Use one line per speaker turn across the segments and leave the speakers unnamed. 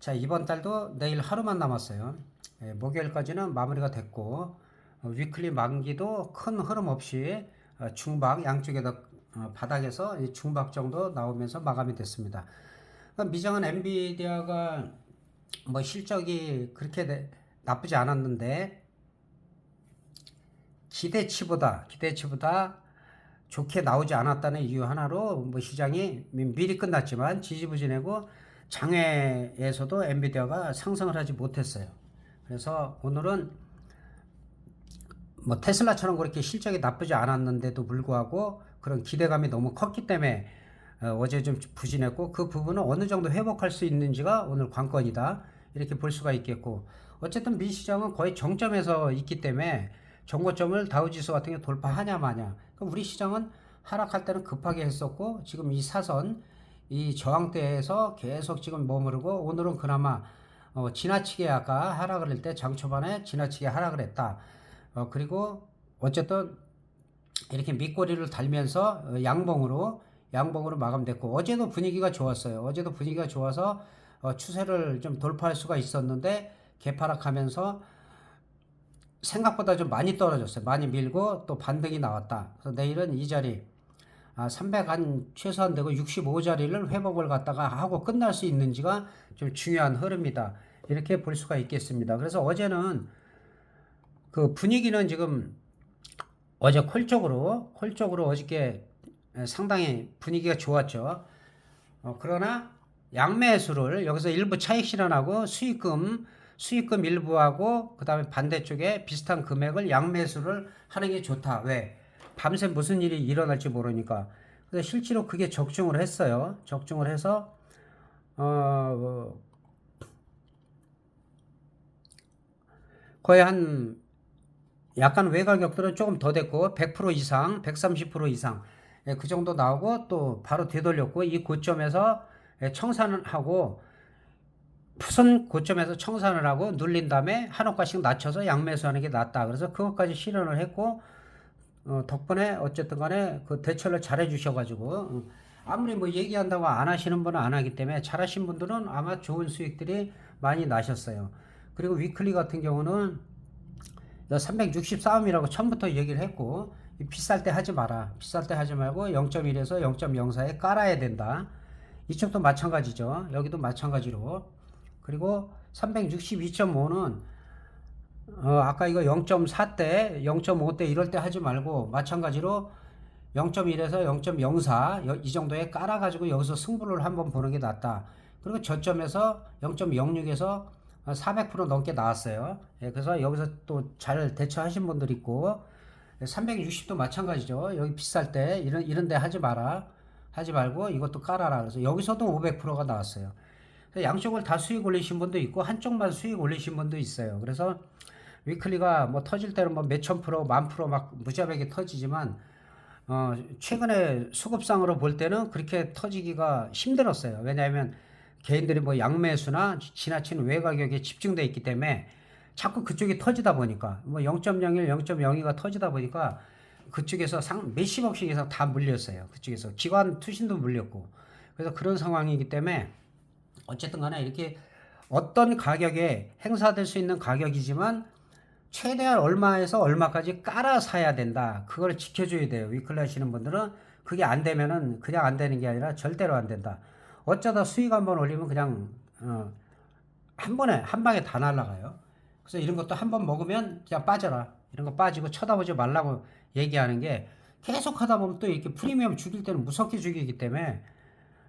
자, 이번 달도 내일 하루만 남았어요. 예, 목요일까지는 마무리가 됐고, 어, 위클리 만기도 큰 흐름 없이 어, 중박 양쪽에다 어, 바닥에서 이 중박 정도 나오면서 마감이 됐습니다. 그러니까 미정은 엔비디아가 뭐 실적이 그렇게 내- 나쁘지 않았는데 기대치보다 기대치보다 좋게 나오지 않았다는 이유 하나로 뭐 시장이 미- 미리 끝났지만 지지부진하고 장외에서도 엔비디아가 상승을 하지 못했어요. 그래서 오늘은 뭐 테슬라처럼 그렇게 실적이 나쁘지 않았는데도 불구하고 그런 기대감이 너무 컸기 때문에 어, 제 좀 부진했고 그 부분은 어느 정도 회복할 수 있는지가 오늘 관건이다 이렇게 볼 수가 있겠고 어쨌든 미 시장은 거의 정점에서 있기 때문에 정고점을 다우지수 같은 게 돌파하냐 마냐 그럼 우리 시장은 하락할 때는 급하게 했었고 지금 이 사선 이 저항대에서 계속 지금 머무르고 오늘은 그나마 어, 지나치게 아까 하락을 할 때 장 초반에 지나치게 하락을 했다. 어, 그리고 어쨌든 이렇게 밑꼬리를 달면서 어, 양봉으로 양봉으로 마감됐고 어제도 분위기가 좋았어요. 어제도 분위기가 좋아서 어, 추세를 좀 돌파할 수가 있었는데 개파락하면서 생각보다 좀 많이 떨어졌어요. 많이 밀고 또 반등이 나왔다. 그래서 내일은 이 자리 아, 300 한 최소한 되고 65자리를 회복을 갖다가 하고 끝날 수 있는지가 좀 중요한 흐름이다. 이렇게 볼 수가 있겠습니다. 그래서 어제는 그 분위기는 지금 어제 콜 쪽으로 콜 쪽으로 어저께 상당히 분위기가 좋았죠. 어, 그러나 양매수를 여기서 일부 차익 실현하고 수익금 수익금 일부하고 그다음에 반대쪽에 비슷한 금액을 양매수를 하는 게 좋다. 왜? 밤새 무슨 일이 일어날지 모르니까. 그래서 실제로 그게 적중을 했어요. 적중을 해서 어 거의 한 약간 외가격들은 조금 더 됐고 100% 이상, 130% 이상 예, 그 정도 나오고 또 바로 되돌렸고 이 고점에서 예, 청산을 하고 무슨 고점에서 청산을 하고 눌린 다음에 한옥가씩 낮춰서 양매수하는 게 낫다. 그래서 그것까지 실현을 했고 어, 덕분에 어쨌든 간에 그 대처를 잘 해 주셔가지고 어, 아무리 뭐 얘기한다고 안 하시는 분은 안 하기 때문에 잘 하신 분들은 아마 좋은 수익들이 많이 나셨어요. 그리고 위클리 같은 경우는 360 싸움이라고 처음부터 얘기를 했고 이 비쌀 때 하지 마라. 비쌀 때 하지 말고 0.1에서 0.04에 깔아야 된다. 이쪽도 마찬가지죠. 여기도 마찬가지로. 그리고 362.5는 어, 아까 이거 0.4 때, 0.5 때 이럴 때 하지 말고 마찬가지로 0.1에서 0.04 이 정도에 깔아가지고 여기서 승부를 한번 보는 게 낫다. 그리고 저점에서 0.06에서 400% 넘게 나왔어요. 예, 그래서 여기서 또 잘 대처하신 분들 있고 360도 마찬가지죠. 여기 비쌀 때 이런 이런 데 하지 마라. 하지 말고 이것도 깔아라. 그래서 여기서도 500%가 나왔어요. 양쪽을 다 수익 올리신 분도 있고 한쪽만 수익 올리신 분도 있어요. 그래서 위클리가 뭐 터질 때는 뭐 몇천 프로, 만 프로 막 무자백이 터지지만 어, 최근에 수급상으로 볼 때는 그렇게 터지기가 힘들었어요. 왜냐하면 개인들이 뭐 양매수나 지나친 외가격에 집중돼 있기 때문에 자꾸 그쪽이 터지다 보니까 뭐 0.01, 0.02가 터지다 보니까 그쪽에서 상 몇십억씩 이상 다 물렸어요. 그쪽에서 기관 투신도 물렸고 그래서 그런 상황이기 때문에 어쨌든 간에 이렇게 어떤 가격에 행사될 수 있는 가격이지만 최대한 얼마에서 얼마까지 깔아 사야 된다. 그걸 지켜줘야 돼요. 위클리 하시는 분들은 그게 안 되면은 그냥 안 되는 게 아니라 절대로 안 된다. 어쩌다 수익 한번 올리면 그냥 어, 한 번에 한 방에 다 날라가요. 그래서 이런 것도 한 번 먹으면 그냥 빠져라. 이런 거 빠지고 쳐다보지 말라고 얘기하는 게 계속 하다 보면 또 이렇게 프리미엄 죽일 때는 무섭게 죽이기 때문에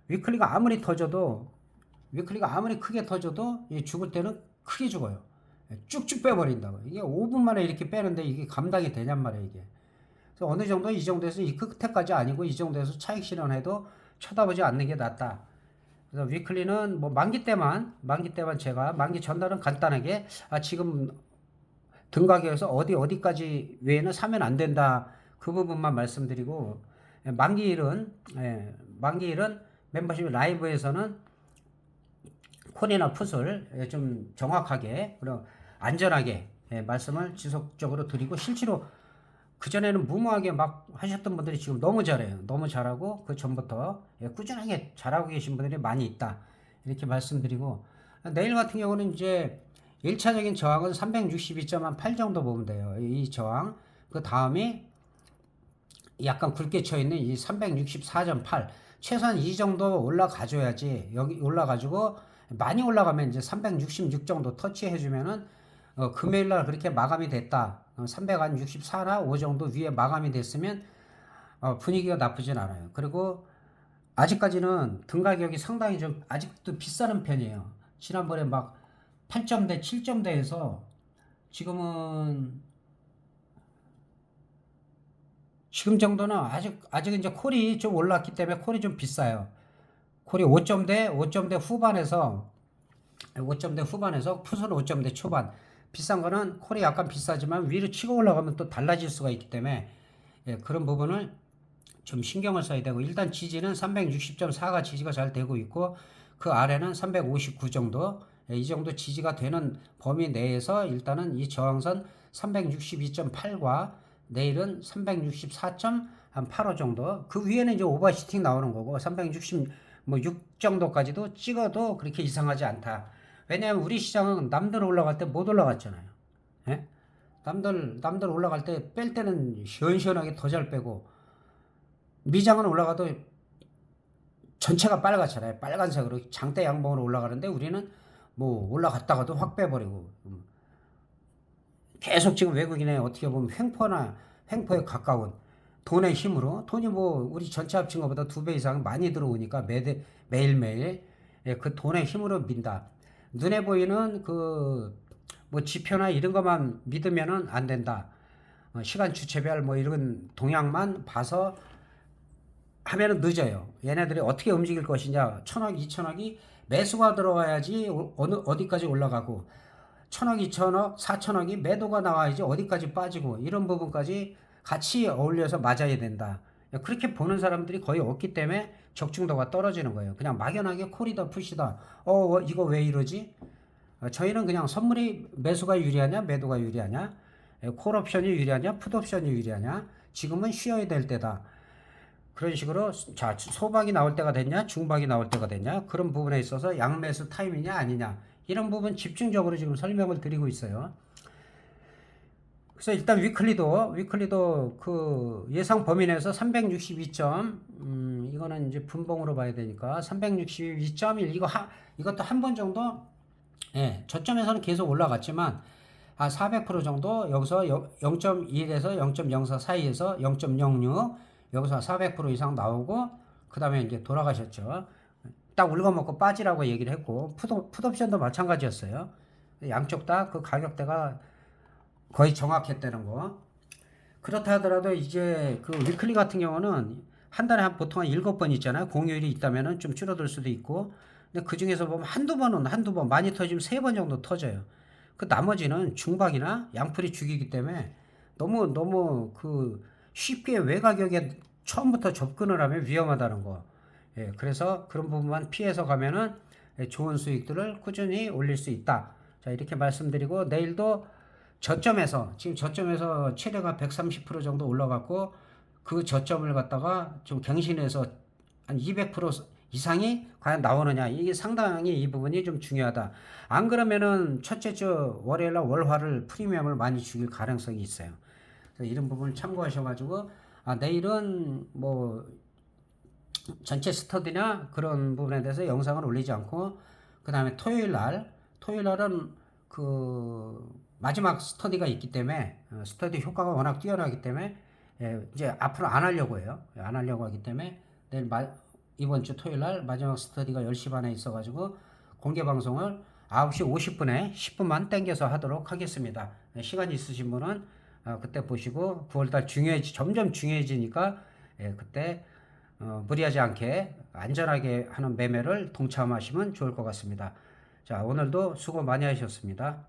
위클리가 아무리 터져도 위클리가 아무리 크게 터져도 이 죽을 때는 크게 죽어요. 쭉쭉 빼버린다고. 이게 5분 만에 이렇게 빼는데 이게 감당이 되냔 말이에요, 이게. 그래서 어느 정도 이 정도에서 이 끝에까지 아니고 이 정도에서 차익 실현해도 쳐다보지 않는 게 낫다. 그래서 위클리는 뭐 만기 때만, 만기 때만 제가, 만기 전날은 간단하게, 아, 지금 등가격에서 어디, 어디까지 외에는 사면 안 된다. 그 부분만 말씀드리고, 예, 만기일은, 예, 만기일은 멤버십 라이브에서는 콜이나 풋을 예, 좀 정확하게 그리고 안전하게 예, 말씀을 지속적으로 드리고 실제로 그전에는 무모하게 막 하셨던 분들이 지금 너무 잘해요. 너무 잘하고 그 전부터 예, 꾸준하게 잘하고 계신 분들이 많이 있다. 이렇게 말씀드리고 내일 같은 경우는 이제 1차적인 저항은 362.8 정도 보면 돼요. 이 저항. 그 다음이 약간 굵게 쳐 있는 이 364.8. 최소한 이 정도 올라가줘야지. 여기 올라가지고 많이 올라가면 이제 366 정도 터치해 주면은 어, 금요일 날 그렇게 마감이 됐다. 어, 364나 5 정도 위에 마감이 됐으면 어, 분위기가 나쁘진 않아요. 그리고 아직까지는 등 가격이 상당히 좀 아직도 비싸는 편이에요. 지난번에 막 8점대, 7점대에서 지금은 지금 정도는 아직 아직 이제 콜이 좀 올랐기 때문에 콜이 좀 비싸요. 콜이 5점대, 5점대 후반에서 5점대 후반에서 푸스는 5점대 초반. 비싼 거는 콜이 약간 비싸지만 위로 치고 올라가면 또 달라질 수가 있기 때문에 예, 그런 부분을 좀 신경을 써야 되고 일단 지지는 360.4가 지지가 잘 되고 있고 그 아래는 359 정도 예, 이 정도 지지가 되는 범위 내에서 일단은 이 저항선 362.8과 내일은 364.85 정도 그 위에는 이제 오버시팅 나오는 거고 366 정도까지도 찍어도 그렇게 이상하지 않다. 왜냐하면 우리 시장은 남들 올라갈 때 못 올라갔잖아요. 예? 남들 남들 올라갈 때 뺄 때는 시원시원하게 더 잘 빼고 미장은 올라가도 전체가 빨갛잖아요. 빨간색으로 장대 양봉으로 올라가는데 우리는 뭐 올라갔다가도 확 빼버리고 음. 계속 지금 외국인의 어떻게 보면 횡포나 횡포에 가까운 돈의 힘으로 돈이 뭐 우리 전체 합친 것보다 두 배 이상 많이 들어오니까 매대, 매일매일 예, 그 돈의 힘으로 민다. 눈에 보이는 그 뭐 지표나 이런 것만 믿으면은 안 된다. 어, 시간 주체별 뭐 이런 동향만 봐서 하면은 늦어요. 얘네들이 어떻게 움직일 것이냐. 천억, 이천억이 매수가 들어와야지 어느 어디까지 올라가고 천억, 이천억, 사천억이 매도가 나와야지 어디까지 빠지고 이런 부분까지 같이 어울려서 맞아야 된다. 그렇게 보는 사람들이 거의 없기 때문에 적중도가 떨어지는 거예요. 그냥 막연하게 콜이다 푸시다. 어 이거 왜 이러지? 어, 저희는 그냥 선물이 매수가 유리하냐 매도가 유리하냐 예, 콜 옵션이 유리하냐 풋 옵션이 유리하냐 지금은 쉬어야 될 때다. 그런 식으로 자 소박이 나올 때가 됐냐 중박이 나올 때가 됐냐 그런 부분에 있어서 양매수 타임이냐 아니냐 이런 부분 집중적으로 지금 설명을 드리고 있어요. 그래서 일단 위클리도 위클리도 그 예상 범위 내에서 362점 음 이거는 이제 분봉으로 봐야 되니까 362.1 이거 하, 이것도 한 번 정도 예 저점에서는 계속 올라갔지만 한400% 정도 여기서 0.1에서 0.04 사이에서 0.06 여기서 400% 이상 나오고 그 다음에 이제 돌아가셨죠. 딱 울거먹고 빠지라고 얘기를 했고 풋, 풋옵션도 마찬가지였어요. 양쪽 다 그 가격대가 거의 정확했다는 거. 그렇다 하더라도 이제 그 위클리 같은 경우는 한 달에 한 보통 한 일곱 번 있잖아요. 공휴일이 있다면은 좀 줄어들 수도 있고. 근데 그 중에서 보면 한두 번은 한두 번 많이 터지면 세 번 정도 터져요. 그 나머지는 중박이나 양풀이 죽이기 때문에 너무 너무 그 쉽게 외가격에 처음부터 접근을 하면 위험하다는 거. 예, 그래서 그런 부분만 피해서 가면은 좋은 수익들을 꾸준히 올릴 수 있다. 자, 이렇게 말씀드리고 내일도 저점에서 지금 저점에서 최대가 130% 정도 올라갔고 그 저점을 갖다가 좀 갱신해서 한 200% 이상이 과연 나오느냐 이게 상당히 이 부분이 좀 중요하다. 안 그러면은 첫째 주 월요일날 월화를 프리미엄을 많이 죽일 가능성이 있어요. 이런 부분을 참고하셔가지고 아 내일은 뭐 전체 스터디나 그런 부분에 대해서 영상을 올리지 않고 그 다음에 토요일 날 토요일 날은 그 마지막 스터디가 있기 때문에 어, 스터디 효과가 워낙 뛰어나기 때문에 예, 이제 앞으로 안 하려고 해요. 예, 안 하려고 하기 때문에 내일 마, 이번 주 토요일 날 마지막 스터디가 10시 반에 있어가지고 공개 방송을 9시 50분에 10분만 땡겨서 하도록 하겠습니다. 예, 시간 있으신 분은 어, 그때 보시고 9월달 중요해지 점점 중요해지니까 예, 그때 어, 무리하지 않게 안전하게 하는 매매를 동참하시면 좋을 것 같습니다. 자 오늘도 수고 많이 하셨습니다.